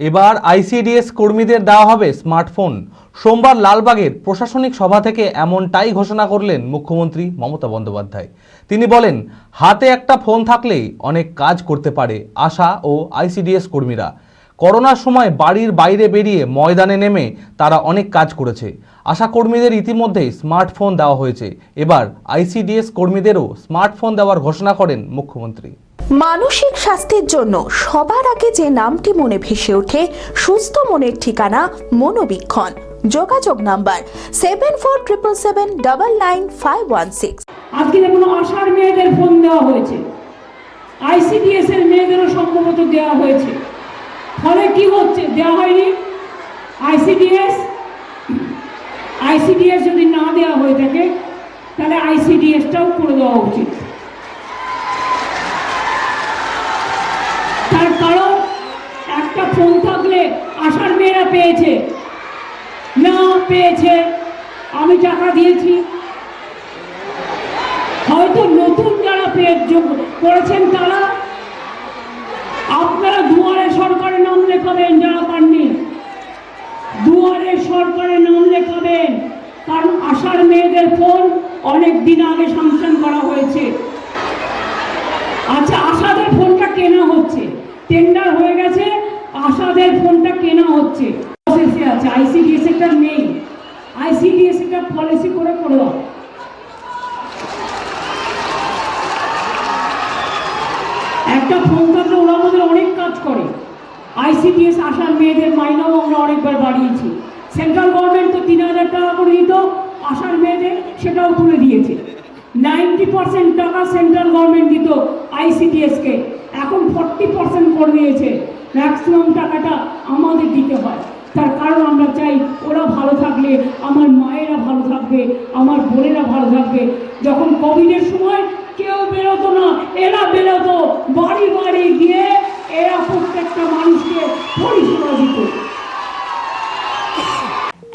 এবার আইসিডিএস কর্মীদের দেওয়া হবে স্মার্টফোন। সোমবার লালবাগের প্রশাসনিক সভা থেকে এমনটাই ঘোষণা করলেন মুখ্যমন্ত্রী মমতা বন্দ্যোপাধ্যায়। তিনি বলেন, হাতে একটা ফোন থাকলেই অনেক কাজ করতে পারে আশা ও আইসিডিএস কর্মীরা। করোনার সময় বাড়ির বাইরে বেরিয়ে ময়দানে নেমে তারা অনেক কাজ করেছে। আশা কর্মীদের ইতিমধ্যেই স্মার্টফোন দেওয়া হয়েছে। এবার আইসিডিএস কর্মীদেরও স্মার্টফোন দেওয়ার ঘোষণা করেন মুখ্যমন্ত্রী। মানসিক স্বাস্থ্যের জন্য সবার আগে যে নামটি মনে ভেসে ওঠে, সুস্থ মনের ঠিকানা মনোবীক্ষণ। যোগাযোগ number seven four triple seven double nine five one six আজকে যেমন আশার মেয়েদের ফোন দেওয়া হয়েছে। আইসিডিএস এর মেয়েদেরও সম্ভবত দেওয়া হয়েছে। ফলে কি হচ্ছে? দেওয়া হয়নি। আইসিডিএস আইসিডিএস যদি না দেওয়া হয়ে থাকে, তাহলে আইসিডিএসটাও করে দেওয়া উচিত। মেয়েরা পেয়েছে। না পেয়েছে। আমি টাকা দিয়েছি। হয়তো নতুন যারা যোগ করেছেন তারা, আপনারা দুয়ারে সরকারের নাম লেখাবেন, যারা পাননি। দুয়ারে সরকারের নাম লেখাবেন। কারণ আশার মেয়েদের ফোন অনেক দিন আগে সাংশন করা হয়েছে। আচ্ছা আশাদের ফোনটা কেনা হচ্ছে? টেন্ডার হয়ে গেছে আশাদের ফোনটা কেনা হচ্ছে। আইসিডিএস একটা পলিসি করে করে একটা ফোন থাকলে ওরা আমাদের অনেক কাজ করে। আইসিডিএস আসার মেয়েদের মাইনাও আমরা অনেকবার বাড়িয়েছি। সেন্ট্রাল গভর্নমেন্ট তো তিন হাজার টাকা করে দিত, আসার মেয়েদের সেটাও তুলে দিয়েছে। নাইনটি পার্সেন্ট টাকা সেন্ট্রাল গভর্নমেন্ট দিত আইসিডিএসকে এখন ফর্টি পার্সেন্ট করে দিয়েছে। ম্যাক্সিমাম টাকাটা আমাদের দিতে হয়। তার কারণ আমরা চাই ওরা ভালো থাকলে আমার মায়েরা ভালো থাকবে, আমার বোনেরা ভালো থাকবে। যখন কোভিডের সময় কেউ বেরোতো না, এরা বেরোতো, বাড়ি বাড়ি গিয়ে এরা প্রত্যেকটা মানুষকে পরিষেবা দিত।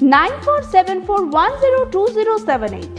9474102078.